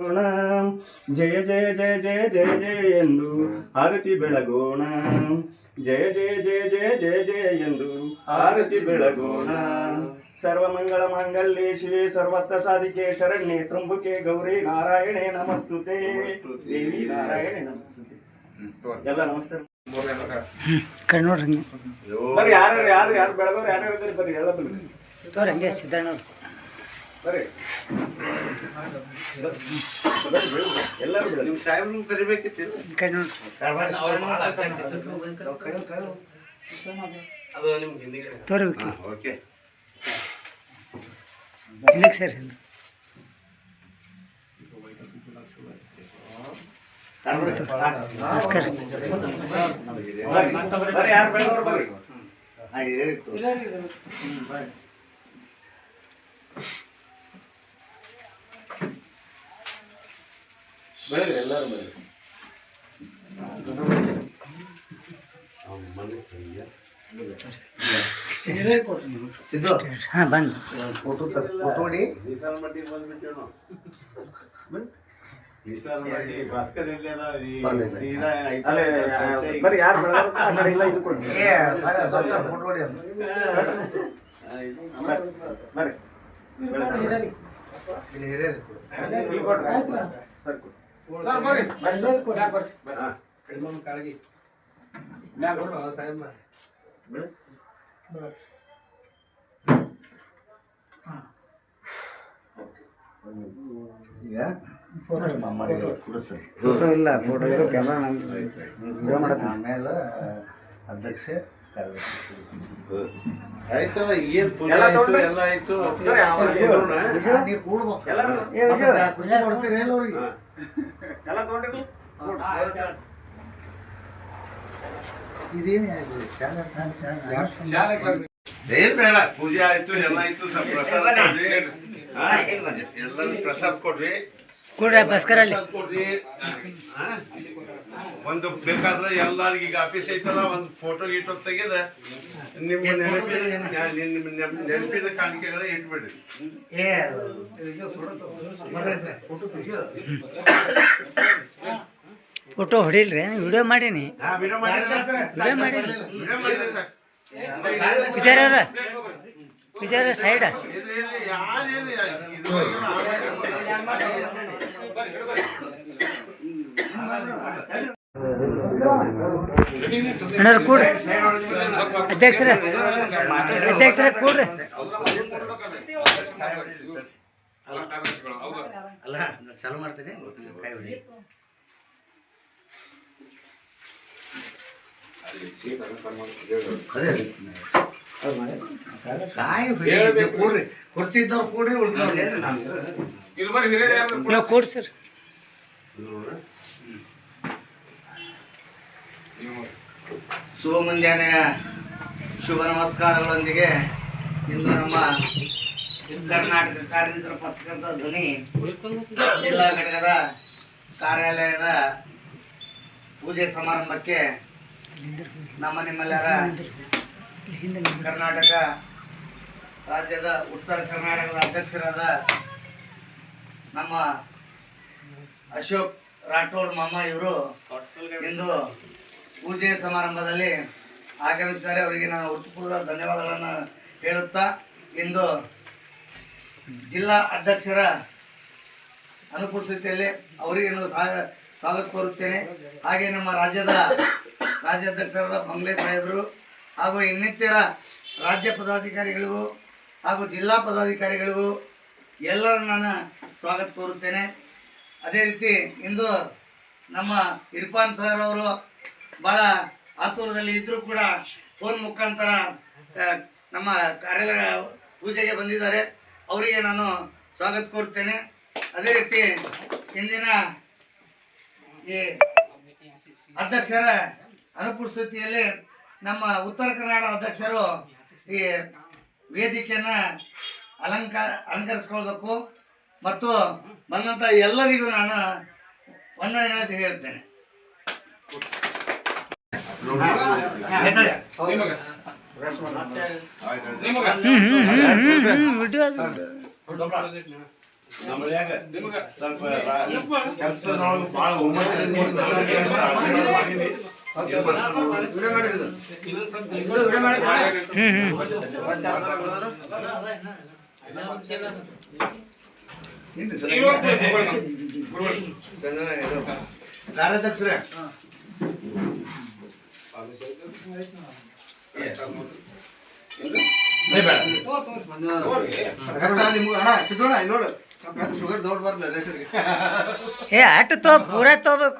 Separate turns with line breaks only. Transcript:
ಬೆಳಗೋಣ ಜಯ ಜಯ ಜಯ ಜಯ ಜಯ ಜಯ ಎಂದು ಆರತಿ ಬೆಳಗೋಣ. ಜಯ ಜಯ ಜಯ ಜಯ ಜಯ ಜಯ ಎಂದು ಆರತಿ ಬೆಳಗೋಣ. ಸರ್ವ ಮಂಗಳ ಮಾಂಗಲ್ಯೆ ಶಿವೆ ಸರ್ವತ್ತ ಸಾಧಿಕೆ ಶರಣ್ಯ ತ್ರಂಬುಕೆ ಗೌರಿ ನಾರಾಯಣೆ ನಮಸ್ತುತೆ. ದೇವಿ ನಾರಾಯಣೆ ನಮಸ್ತುತೆ. ಎಲ್ಲ ನಮಸ್ತೆ.
ಕಣ್ಣೋಡ್ರಿ
ಬರ್ರಿ ಯಾರು ಯಾರು ಯಾರು ಬೆಳಗೋರು ಯಾರು ಹೇಳ್ತಾರೆ ಬರ್ರಿ ಎಲ್ಲ ಬರ್ರಿ.
ತೋರಿ ಹಂಗೆ ಸಿದ್ದಣ್ಣವ್ರು
ಬರ್ರಿ, ಎಲ್ಲರೂ ಬಿಡಲಿ
ನಿಮ್ ಸಾಹೇಬ್ರು ಕರಿಬೇಕಿತ್ತು ಅದು ನಿಮ್ಗೆ ಹಿಂದಿಗೆ ಓಕೆ
ಹಿಂದಕ್ಕೆ ಸರ್ ಹಿಂದೆ ನಮಸ್ಕಾರ
ಬರ್ರಿ ಬರ್ರಿ ಯಾರು ಬರ್ರಿ ಬೆಳಗ್ರಿ ಎಲ್ಲರೂ ಬೆಳಗ್ರಿ
ಸಿದ್ದು
ಹಾಂ ಬಂದು
ಫೋಟೋ ಫೋಟೋ ಹೊಡಿ.
ಬರ್ರಿ ಯಾರು ಬೆಳಗೋರು ಆ ಕಡೆ ಇಲ್ಲ ಇದು ಕೊಡಿ.
ಫೋಟೋ ಹೊಡಿ
ಬರ್ರಿ ಬೆಳಗ್ರಿ.
ಇಲ್ಲಿ ಹಿರಿಯರು
ಇಲ್ಲಿ ಕೊಡ್ರಿ. ಸರ್
ಕುಡಿಸ್ರಿ
ಫೋಟೋ ಇಲ್ಲ. ಫೋಟೋ ಇದು ಕ್ಯಾಮ್ರಾ ಮಾಡಕ್ಕೆ.
ಆಮೇಲೆ ಅಧ್ಯಕ್ಷ ಆಯ್ತಲ್ಲ ಏನ್ ಪೂಜೆ
ಎಲ್ಲ
ಆಯ್ತು? ಎಲ್ಲ ಆಯ್ತು? ನೀವು ಕೂಡ್ಬೇಕು.
ಎಲ್ಲರೂ
ಮತ್ತೆ ಕುರ್ಚಿ ಕೊಡ್ತೀರಿ ಇಲ್ಲ ಅವ್ರಿಗೆ
ಎಲ್ಲ ತಗೊಂಡಿರ್ಲಿ
ಇದೇನು ಏನ್ ಬೇಡ ಪೂಜೆ ಆಯ್ತು ಎಲ್ಲ ಆಯ್ತು ಸ್ವಲ್ಪ ಪ್ರಸಾದ ಕೊಡ್ರಿ? ಎಲ್ಲರೂ ಪ್ರಸಾದ ಕೊಡ್ರಿ.
ಕೊಡ್ರಿ ಭಾಸ್ಕರ್
ಅಲ್ಲಿ ಕೊಡ್ರಿ ಒಂದು ಬೇಕಾದ್ರೆ ಎಲ್ಲಾರ್ಗ ಈಗ ಆಫೀಸ್ ಐತಲ್ಲ ಒಂದು ಫೋಟೋ ಗೀಟೋ ತೆಗೆದ ನಿಮ್ಮ ನೆನಪಿನ ನೆನಪಿನ ಕಾಣಿಕೆಗಳ ಇಟ್ಬಿಡ್ರಿ
ಫೋಟೋ ಹೊಡಿಲ್ರಿ ವಿಡಿಯೋ ಮಾಡೀನಿ
ಹಾ, ವಿಡಿಯೋ
ಮಾಡಿ. ವಿಚಾರ ವಿಚಾರ ಸೈಡ್
ಇರ್ಲಿ,
ಅಣ್ಣವ್ರು ಕೂಡ್ರಿ. ಅಧ್ಯಕ್ಷರ ಅಧ್ಯಕ್ಷರ ಕೂಡ್ರಿ.
ಅಲ್ಲ ಚಾಲು ಮಾಡ್ತೀನಿ. ಕಾಯಿ ಕಾಯಿ ಹೊಡಿ. ಕೂಡ್ರಿ. ಕುರ್ಚಿ
ನೀವು ಸರ್.
ಶುಭ ಮುಂಜಾನೆಯ ಶುಭ ನಮಸ್ಕಾರಗಳೊಂದಿಗೆ ಇಂದು ನಮ್ಮ ಕರ್ನಾಟಕ ಕಾರ್ಯತಂತ್ರ ಪತ್ರಕರ್ತ ಧ್ವನಿ ಜಿಲ್ಲಾ ಘಟಕದ ಕಾರ್ಯಾಲಯದ ಪೂಜೆ ಸಮಾರಂಭಕ್ಕೆ ನಮ್ಮ ನಿಮ್ಮೆಲ್ಲರ ಕರ್ನಾಟಕ ರಾಜ್ಯದ ಉತ್ತರ ಕರ್ನಾಟಕದ ಅಧ್ಯಕ್ಷರಾದ ನಮ್ಮ ಅಶೋಕ್ ರಾಠೋಡ್ ಮಾಮ ಇವರು ಇಂದು ಪೂಜೆ ಸಮಾರಂಭದಲ್ಲಿ ಆಗಮಿಸಿದ್ದಾರೆ. ಅವರಿಗೆ ನಾನು ಹೃತ್ಪೂರ್ವಕ ಧನ್ಯವಾದಗಳನ್ನು ಹೇಳುತ್ತಾ, ಇಂದು ಜಿಲ್ಲಾ ಅಧ್ಯಕ್ಷರ ಅನುಪಸ್ಥಿತಿಯಲ್ಲಿ ಅವರಿಗೆ ನಾನು ಸ್ವಾಗ- ಸ್ವಾಗತ ಕೋರುತ್ತೇನೆ. ಹಾಗೆ ನಮ್ಮ ರಾಜ್ಯದ ರಾಜ್ಯಾಧ್ಯಕ್ಷರಾದ ಬಂಗ್ಲೆ ಸಾಹೇಬರು ಹಾಗೂ ಇನ್ನಿತರ ರಾಜ್ಯ ಪದಾಧಿಕಾರಿಗಳಿಗೂ ಹಾಗೂ ಜಿಲ್ಲಾ ಪದಾಧಿಕಾರಿಗಳಿಗೂ ಎಲ್ಲರನ್ನ ನಾನು ಸ್ವಾಗತ ಕೋರುತ್ತೇನೆ. ಅದೇ ರೀತಿ ಇಂದು ನಮ್ಮ ಇರ್ಫಾನ್ ಸರ್ ಅವರು ಭಾಳ ಆತುರದಲ್ಲಿ ಇದ್ದರೂ ಕೂಡ ಫೋನ್ ಮುಖಾಂತರ ನಮ್ಮ ಕಾರ್ಯಾಲಯ ಪೂಜೆಗೆ ಬಂದಿದ್ದಾರೆ. ಅವರಿಗೆ ನಾನು ಸ್ವಾಗತ ಕೋರುತ್ತೇನೆ. ಅದೇ ರೀತಿ ಇಂದಿನ ಈ ಅಧ್ಯಕ್ಷರ ಅನುಪಸ್ಥಿತಿಯಲ್ಲಿ ನಮ್ಮ ಉತ್ತರ ಕನ್ನಡ ಅಧ್ಯಕ್ಷರು ಈ ವೇದಿಕೆಯನ್ನು ಅಲಂಕಾರ ಅಲಂಕರಿಸ್ಕೊಳ್ಬೇಕು. ಮತ್ತು ಬಂದಂಥ ಎಲ್ಲರಿಗೂ ನಾನು ವಂದನೆಗಳನ್ನು
ನಮ್ಮಳ್ಯಾಗ ಸ್ವಲ್ಪ ಕೆಲಸದೊಳಗೆ ಭಾಳ ಒಮ್ಮೆ
ಅಧ್ಯಕ್ಷರಿಗೆ.
ಏ ಆಟ ತೋ ಪೂರ
ತಂದಿಲ್ಲ.